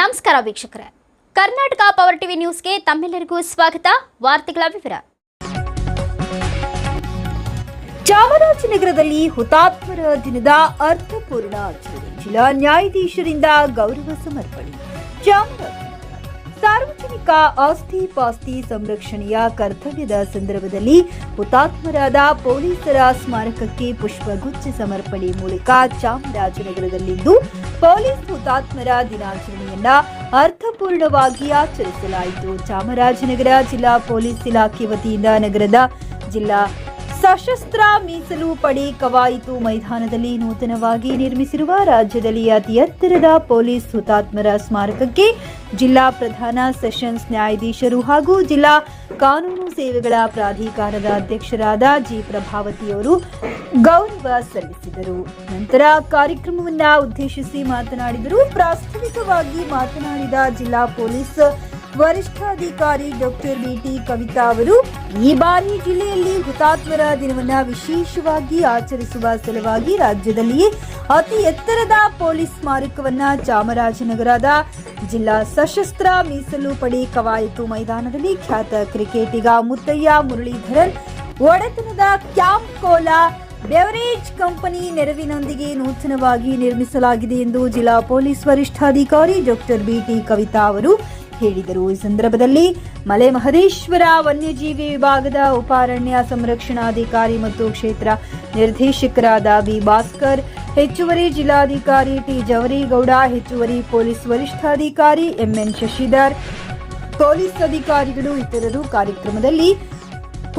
ನಮಸ್ಕಾರ ವೀಕ್ಷಕರೇ. Karnataka power TV ನ್ಯೂಸ್ಗೆ ತಮ್ಮೆಲ್ಲರಿಗೂ ಸ್ವಾಗತ. ವಾರ್ತೆಗಳ ವಿವರ. ಚಾಮರಾಜನಗರದಲ್ಲಿ ಹುತಾತ್ಮರ ದಿನದ ಅರ್ಥಪೂರ್ಣ ಆಚರಣೆ ಜಿಲ್ಲಾ ನ್ಯಾಯಾಧೀಶರಿಂದ ಗೌರವ ಸಮರ್ಪಣೆ. ಸಾರ್ವಜನಿಕ ಆಸ್ತಿ ಪಾಸ್ತಿ ಸಂರಕ್ಷಣೆಯ ಕರ್ತವ್ಯದ ಸಂದರ್ಭದಲ್ಲಿ ಹುತಾತ್ಮರಾದ ಪೊಲೀಸರ ಸ್ಮಾರಕಕ್ಕೆ ಪುಷ್ಪಗುಚ್ಛ ಸಮರ್ಪಣೆ ಮೂಲಕ ಚಾಮರಾಜನಗರದಲ್ಲಿಂದು ಪೊಲೀಸ್ ಹುತಾತ್ಮರ ದಿನಾಚರಣೆಯನ್ನ ಅರ್ಥಪೂರ್ಣವಾಗಿ ಆಚರಿಸಲಾಯಿತು. ಚಾಮರಾಜನಗರ ಜಿಲ್ಲಾ ಪೊಲೀಸ್ ಇಲಾಖೆ ವತಿಯಿಂದ ನಗರದ ಜಿಲ್ಲಾ ಸಶಸ್ತ್ರ ಮೀಸಲು ಪಡೆ ಕವಾಯಿತು ಮೈದಾನದಲ್ಲಿ ನೂತನವಾಗಿ ನಿರ್ಮಿಸಿರುವ ರಾಜ್ಯದಲ್ಲಿ ಅತಿ ಎತ್ತರದ ಪೊಲೀಸ್ ಹುತಾತ್ಮರ ಸ್ಮಾರಕಕ್ಕೆ ಜಿಲ್ಲಾ ಪ್ರಧಾನ ಸೆಷನ್ಸ್ ನ್ಯಾಯಾಧೀಶರು ಹಾಗೂ ಜಿಲ್ಲಾ ಕಾನೂನು ಸೇವೆಗಳ ಪ್ರಾಧಿಕಾರದ ಅಧ್ಯಕ್ಷರಾದ ಜಿ ಪ್ರಭಾವತಿಯವರು ಗೌರವ ಸಲ್ಲಿಸಿದರು. ನಂತರ ಕಾರ್ಯಕ್ರಮವನ್ನು ಉದ್ದೇಶಿಸಿ ಮಾತನಾಡಿದರು. ಪ್ರಾಸ್ತಾವಿಕವಾಗಿ ಮಾತನಾಡಿದ ಜಿಲ್ಲಾ ಪೊಲೀಸ್ ವರಿಷ್ಠಾಧಿಕಾರಿ ಡಾಕ್ಟರ್ ಬಿಟಿ ಕವಿತಾ ಅವರು ಈ ಬಾರಿ ಜಿಲ್ಲೆಯಲ್ಲಿ ಹುತಾತ್ಮರ ದಿನವನ್ನ ವಿಶೇಷವಾಗಿ ಆಚರಿಸುವ ಸಲುವಾಗಿ ರಾಜ್ಯದಲ್ಲಿಯೇ ಅತಿ ಎತ್ತರದ ಪೊಲೀಸ್ ಸ್ಮಾರಕವನ್ನ ಚಾಮರಾಜನಗರದ ಜಿಲ್ಲಾ ಸಶಸ್ತ್ರ ಮೀಸಲು ಪಡೆ ಕವಾಯತು ಮೈದಾನದಲ್ಲಿ ಖ್ಯಾತ ಕ್ರಿಕೆಟಿಗ ಮುತ್ತಯ್ಯ ಮುರಳೀಧರನ್ ಒಡೆತನದ ಕ್ಯಾಂಪ್ ಕೋಲಾ ಬೆವರೇಜ್ ಕಂಪನಿ ನೆರವಿನೊಂದಿಗೆ ನೂತನವಾಗಿ ನಿರ್ಮಿಸಲಾಗಿದೆ ಎಂದು ಜಿಲ್ಲಾ ಪೊಲೀಸ್ ವರಿಷ್ಠಾಧಿಕಾರಿ ಡಾಕ್ಟರ್ ಬಿಟಿ ಕವಿತಾ ಅವರು ಹೇಳಿದರು. ಈ ಸಂದರ್ಭದಲ್ಲಿ ಮಲೆ ಮಹದೇಶ್ವರ ವನ್ಯಜೀವಿ ವಿಭಾಗದ ಉಪಾರಣ್ಯ ಸಂರಕ್ಷಣಾಧಿಕಾರಿ ಮತ್ತು ಕ್ಷೇತ್ರ ನಿರ್ದೇಶಕರಾದ ಬಿ ಭಾಸ್ಕರ್, ಹೆಚ್ಚುವರಿ ಜಿಲ್ಲಾಧಿಕಾರಿ ಟಿ. ಜವರಿಗೌಡ, ಹೆಚ್ಚುವರಿ ಪೊಲೀಸ್ ವರಿಷ್ಠಾಧಿಕಾರಿ ಎಂಎನ್ ಶಶಿಧರ್, ಪೊಲೀಸ್ ಅಧಿಕಾರಿಗಳು ಇತರರು ಕಾರ್ಯಕ್ರಮದಲ್ಲಿ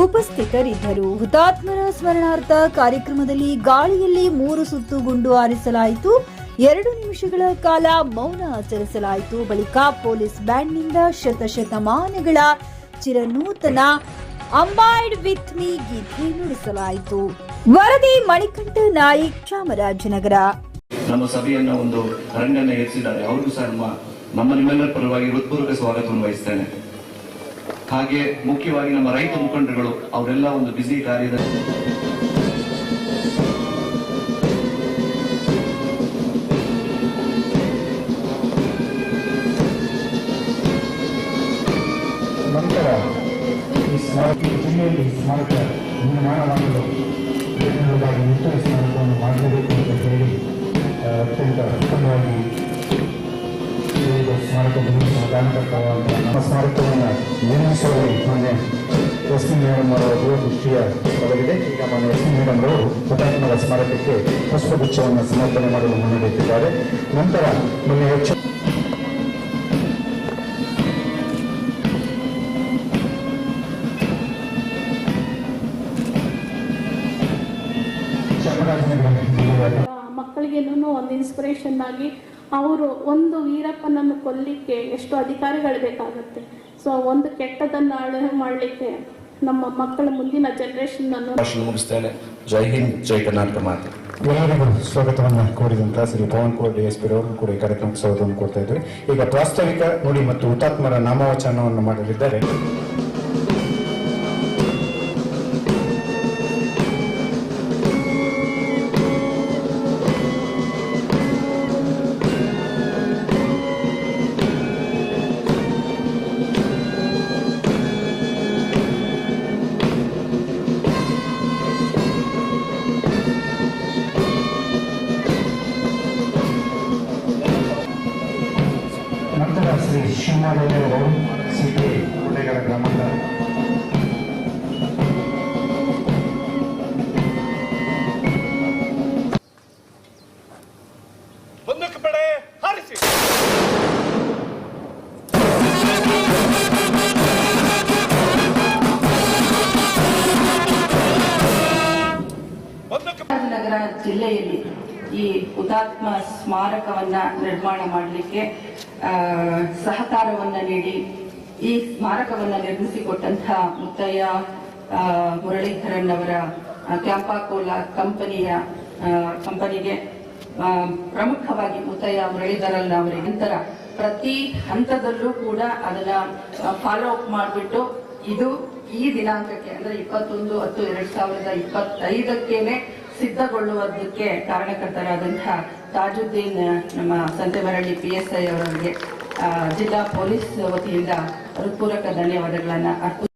ಉಪಸ್ಥಿತರಿದ್ದರು. ಹುತಾತ್ಮರ ಸ್ಮರಣಾರ್ಥ ಕಾರ್ಯಕ್ರಮದಲ್ಲಿ ಗಾಳಿಯಲ್ಲಿ ಮೂರು ಸುತ್ತು ಗುಂಡು ಹಾರಿಸಲಾಯಿತು. ಎರಡು ನಿಮಿಷಗಳ ಕಾಲ ಮೌನ ಆಚರಿಸಲಾಯಿತು. ಬಳಿಕ ಪೊಲೀಸ್ ಬ್ಯಾಂಡ್ನಿಂದ ಶತಶತಮಾನಗಳ ಚಿರನೂತನ ಅಂಬಾಯ್ಡ್ ವಿತ್ ಮೀ ಗೀತೆ ನುಡಿಸಲಾಯಿತು. ವರದಿ ಮಣಿಕಂಠ ನಾಯಕ್, ಚಾಮರಾಜನಗರ. ನಮ್ಮ ಸಭೆಯನ್ನ ಒಂದು ಅರಣ್ಯನ ಏರಿಸಿದ್ದಾರೆ ಅವರು ಸಹ ನಮ್ಮ ನಮ್ಮ ನಿಮ್ಮೆಲ್ಲರ ಪರವಾಗಿ ಹೃತ್ಪೂರ್ವಕ ಸ್ವಾಗತವನ್ನು ವಹಿಸ್ತೇನೆ. ಹಾಗೆ ಮುಖ್ಯವಾಗಿ ನಮ್ಮ ರೈತ ಮುಖಂಡರುಗಳು, ಅವರೆಲ್ಲ ಒಂದು ಬಿಸಿ ಕಾರ್ಯದ ಸ್ಮಾರಕ ನಿರ್ಮಾಣ ಮಾಡಲು ಜನರಿಗಾಗಿ ನೂತನ ಸ್ಮಾರಕವನ್ನು ಮಾಡಲೇಬೇಕು ಅಂತ ಹೇಳಿ ಅತ್ಯಂತ ಉತ್ತಮವಾಗಿ ಸ್ಮಾರಕ ನಿರ್ಮಿಸುವ ಕಾರಣಕರ್ತವಾದ ನಮ್ಮ ಸ್ಮಾರಕವನ್ನು ನಿರ್ಮಿಸುವಲ್ಲಿ ಮೊನ್ನೆ ಎಸ್ ಪಿ ಮೇಡಮ್ ಅವರ ದೂರದೃಷ್ಟಿಯ ಬದಲಿದೆ ಈಗ ಮೊನ್ನೆ ಎಸ್ ಪಿ ಮೇಡಮ್ ಅವರು ಹುತಾತ್ಮರ ಸ್ಮಾರಕಕ್ಕೆ ಪುಷ್ಪಗುಚ್ಛವನ್ನು ಸಮರ್ಪಣೆ ಮಾಡಲು ಮುನ್ನಡೆಯುತ್ತಿದ್ದಾರೆ. ನಂತರ ಮೊನ್ನೆ ಹೆಚ್ಚು ಮಕ್ಕಳಿಗೇನು ಒಂದು ಇನ್ಸ್ಪಿರೇಷನ್ ಆಗಿ ಅವರು ಒಂದು ವೀರಪ್ಪನನ್ನು ಕೊಲ್ಲಿಕ್ಕೆ ಎಷ್ಟು ಅಧಿಕಾರಿಗಳು ಬೇಕಾಗುತ್ತೆ. ಸೊ ಒಂದು ಕೆಟ್ಟದನ್ನು ಅಳು ಮಾಡಲಿಕ್ಕೆ ನಮ್ಮ ಮಕ್ಕಳ ಮುಂದಿನ ಜನರೇಷನ್ ಅನ್ನು ಮುಗಿಸ್ತೇನೆ. ಜೈ ಹಿಂದ್ ಜೈ ಕರ್ನಾಟಕ ಮಾತೆ. ಎಲ್ಲರಿಗೂ ಸ್ವಾಗತವನ್ನು ಕೋರಿದಂತಹ Shri Pavan Kumar D S P ಅವರು ಕೂಡ ಈ ಕಾರ್ಯಕ್ರಮಕ್ಕೆ ಸ್ವಾಗತವನ್ನು ಕೊಡ್ತಾ ಇದ್ವಿ. ಈಗ ಪ್ರಾಸ್ತಾವಿಕ ನುಡಿ ಮತ್ತು ಹುತಾತ್ಮರ ನಾಮವಚನವನ್ನು ಮಾಡಲಿದ್ದಾರೆ. ಸಿಟಿ ಗ್ರಾಮದ ಬಂದೂಕು ಪಡೆ ಹಾರಿಸಿ. ನಗರ ಜಿಲ್ಲೆಯಲ್ಲಿ ಈ ಹುತಾತ್ಮ ಸ್ಮಾರಕವನ್ನ ನಿರ್ಮಾಣ ಮಾಡಲಿಕ್ಕೆ ಸಹಕಾರವನ್ನ ನೀಡಿ, ಈ ಸ್ಮಾರಕವನ್ನ ನಿರ್ಮಿಸಿಕೊಟ್ಟಂತಹ ಮುತ್ತಯ್ಯ ಮುರಳೀಧರನ್ ಅವರ ಕ್ಯಾಂಪಾಕೋಲಾ ಕಂಪನಿಯ ಕಂಪನಿಗೆ ಪ್ರಮುಖವಾಗಿ ಮುತ್ತಯ್ಯ ಮುರಳೀಧರನ್ ಅವರ ನಂತರ ಪ್ರತಿ ಹಂತದಲ್ಲೂ ಕೂಡ ಅದನ್ನ ಫಾಲೋ ಅಪ್ ಮಾಡಿಬಿಟ್ಟು ಇದು ಈ ದಿನಾಂಕಕ್ಕೆ ಅಂದ್ರೆ ಇಪ್ಪತ್ತೊಂದು ಹತ್ತು ಎರಡ್ ಸಾವಿರದ ಇಪ್ಪತ್ತೈದಕ್ಕೇನೆ ಸಿದ್ಧಗೊಳ್ಳುವುದಕ್ಕೆ ಕಾರಣಕರ್ತರಾದಂತಹ ತಾಜುದ್ದೀನ್, ನಮ್ಮ ಸಂತೆಮರಳ್ಳಿ ಪಿ ಎಸ್ ಐ ಅವರಿಗೆ ಜಿಲ್ಲಾ ಪೊಲೀಸ್ ವತಿಯಿಂದ ಹೃತ್ಪೂರ್ವಕ ಧನ್ಯವಾದಗಳನ್ನು ಅರ್ಪಿಸ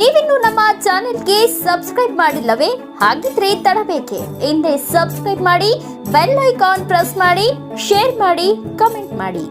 ನೀವಿನ್ನು ನಮ್ಮ ಚಾನೆಲ್ಗೆ ಸಬ್ಸ್ಕ್ರೈಬ್ ಮಾಡಿಲ್ಲವೇ? ಹಾಗಿದ್ರೆ ತಡಬೇಕೆ. ಹಿಂದೆ ಸಬ್ಸ್ಕ್ರೈಬ್ ಮಾಡಿ, ಬೆಲ್ ಐಕಾನ್ ಪ್ರೆಸ್ ಮಾಡಿ, ಶೇರ್ ಮಾಡಿ, ಕಮೆಂಟ್ ಮಾಡಿ.